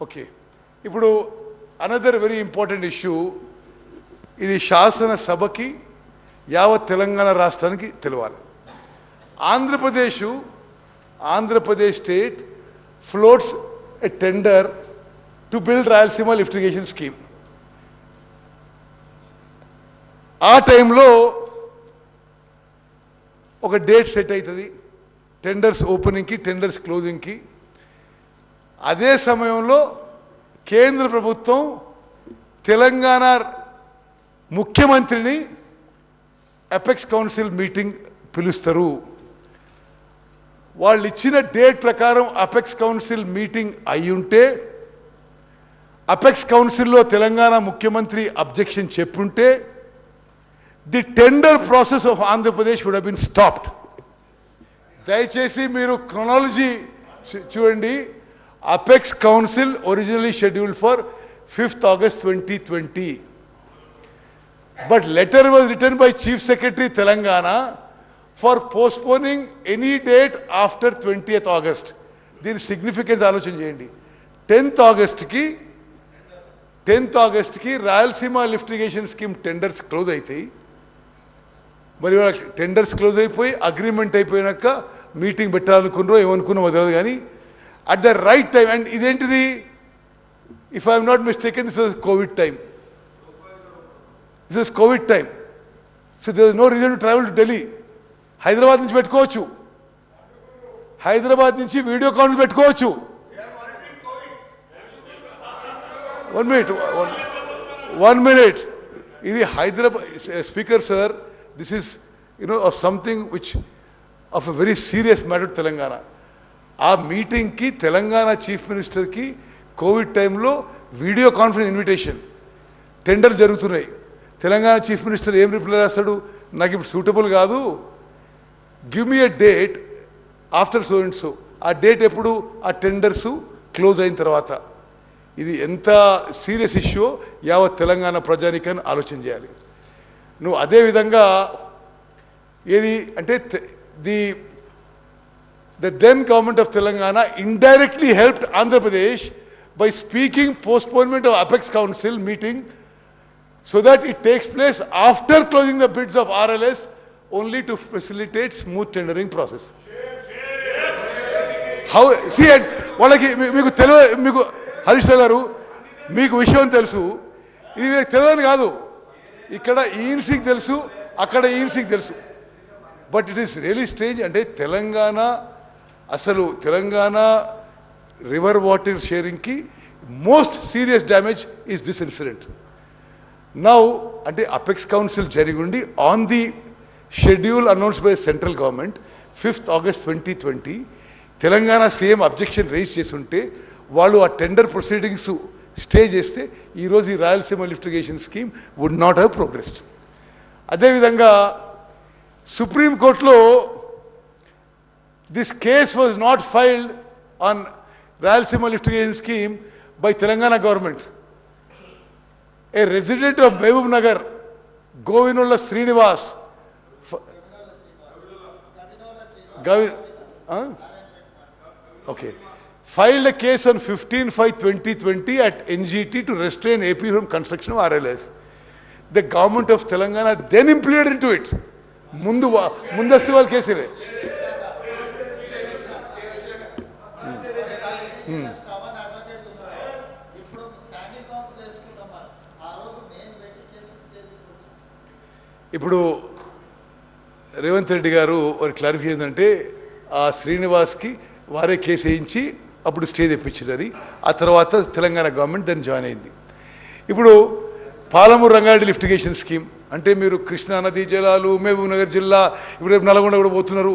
Okay. ఇప్పుడు another very important issue ఇది శాసనసభకి యావత్ తెలంగాణ రాష్ట్రానికి తెలవాలి. Andhra Pradesh Andhra Pradesh state floats a tender to build Rayalaseema lift irrigation scheme ఆ టైంలో ఒక డేట్ సెట్ అవుతుంది టెండర్స్ ఓపెనింగ్కి టెండర్స్ క్లోజింగ్కి అదే సమయంలో కేంద్ర ప్రభుత్వం తెలంగాణ ముఖ్యమంత్రిని అపెక్స్ కౌన్సిల్ మీటింగ్ పిలుస్తారు. వాళ్ళు ఇచ్చిన డేట్ ప్రకారం అపెక్స్ కౌన్సిల్ మీటింగ్ అయ్యుంటే ఉంటే అపెక్స్ కౌన్సిల్లో తెలంగాణ ముఖ్యమంత్రి అబ్జెక్షన్ చెప్పుంటే the tender process of Andhra Pradesh would been stopped. దయచేసి మీరు క్రొనాలజీ చూడండి. Apex council originally schedule for fifth August twenty twenty but letter was return by chief secretary Telangana for postponing any date after twentieth August దీని significance ఆలోచన చేయండి. Tenth ఆగస్ట్కి tenth ఆగస్ట్కి Rayalaseema lift irrigation scheme tenders close అవుతాయి మరి వాళ్ళ tenders close అయిపోయి agreement అయిపోయినాక meeting పెట్టాలనుకున్నారో ఏమనుకున్నామో తెలియదు కానీ at the right time and ఇదేంటిది if I'm not mistaken this is covid time this is covid time so there no reason to travel to Delhi Hyderabad నుంచి పెట్టుకోవచ్చు హైదరాబాద్ నుంచి వీడియో కాల్ పెట్టుకోవచ్చు వన్ మినిట్ వన్ మినిట్ ఇది Hyderabad speaker sir this is you know of something which of a very serious matter Telangana ఆ మీటింగ్కి Telangana chief మినిస్టర్కి covid టైంలో video conference invitation. టెండర్లు జరుగుతున్నాయి. తెలంగాణ చీఫ్ మినిస్టర్ ఏం రిప్లై రాస్తాడు? నాకు ఇప్పుడు సూటబుల్ కాదు. Give me a date after so and so. ఆ డేట్ ఎప్పుడు? ఆ టెండర్స్ క్లోజ్ అయిన తర్వాత. ఇది ఎంత సీరియస్ ఇష్యూ యావత్ తెలంగాణ ప్రజానికని ఆలోచన చేయాలి. నువ్వు అదే విధంగా ఏది అంటే the the then government of Telangana indirectly helped Andhra Pradesh by speaking postponement of Apex Council meeting so that it takes place after closing the bids of RLS only to facilitate smooth tendering process. How, see, and వాళ్ళకి మీకు తెలియ మీకు హరీష్ గారు మీకు విషయం తెలుసు. ఇది మీకు తెలియని కాదు. ఇక్కడ ఈన్సీకి తెలుసు అక్కడ ఈన్సీకి తెలుసు. But it is really strange అంటే తెలంగాణ అసలు Telangana river water షేరింగ్కి most serious damage is this incident. Now అంటే అపెక్స్ కౌన్సిల్ జరిగి ఉండి on the schedule announce by central government fifth August twenty twenty Telangana CM objection raise చేస్తుంటే వాళ్ళు ఆ tender proceedings stay చేస్తే ఈరోజు ఈ Rayalaseema lift irrigation scheme would not have progressed అదేవిధంగా సుప్రీంకోర్టులో This case was not filed on Rayalaseema litigation scheme by Telangana government. A resident of Behbub Nagar, Govinulla Srinivas, huh? okay, filed a case on 15-5-2020 at NGT to restrain AP from construction of RLS. The government of Telangana then implored into it. Mundasival case ಕೇಸಿದೆ ఇప్పుడు రేవంత్ రెడ్డి గారు వారి clarify ఏంటంటే ఆ శ్రీనివాస్కి వారే case వేయించి అప్పుడు stay తెప్పించినారు ఆ తర్వాత తెలంగాణ గవర్నమెంట్ దాన్ని జాయిన్ అయింది. ఇప్పుడు పాలమూరు రంగారెడ్డి లిఫ్టిగేషన్ స్కీమ్ అంటే మీరు కృష్ణా నదీ జలాలు మహబూబ్ నగర్ జిల్లా ఇప్పుడు రేపు నల్గొండ కూడా పోతున్నారు.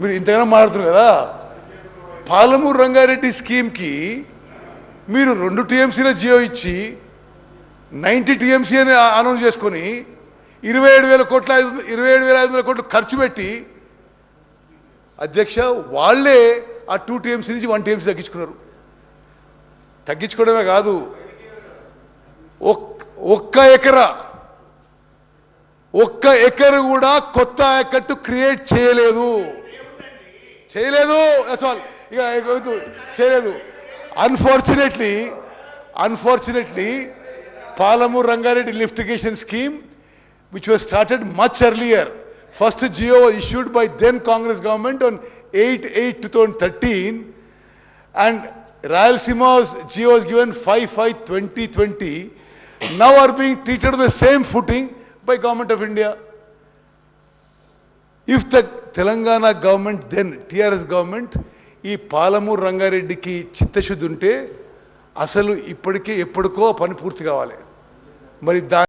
మీరు ఇంతగానో మాట్లాడుతున్నారు కదా? పాలమూరు రంగారెడ్డి స్కీమ్కి మీరు రెండు టీఎంసీల జియో ఇచ్చి నైంటీ టీఎంసీ అని అనౌన్స్ చేసుకొని ఇరవై ఏడు వేల కోట్ల ఐదు ఇరవై ఏడు వేల ఐదు వందల కోట్లు ఖర్చు పెట్టి అధ్యక్ష వాళ్ళే ఆ టూ టీఎంసీ నుంచి వన్ టీఎంసీ తగ్గించుకున్నారు. తగ్గించుకోవడమే కాదు ఒక్క ఎకరా ఒక్క ఎకరు కూడా కొత్త ఎకట్టు క్రియేట్ చేయలేదు. చేయలేదు that's ఇక చేయలేదు. Unfortunately unfortunately Palamuru Rangareddy lift irrigation scheme which was started much earlier. First GO was issued by then Congress government on 8-8-2013 and Rayalaseema's GO was given 5-5-2020. Now are being treated on the same footing by government of India. If the Telangana government then, TRS government, ఈ పాలమూరు రంగారెడ్డికి చిత్తశుద్ధి ఉంటే అసలు ఇప్పటికే ఎప్పటికో పని పూర్తి కావాలి మరి దా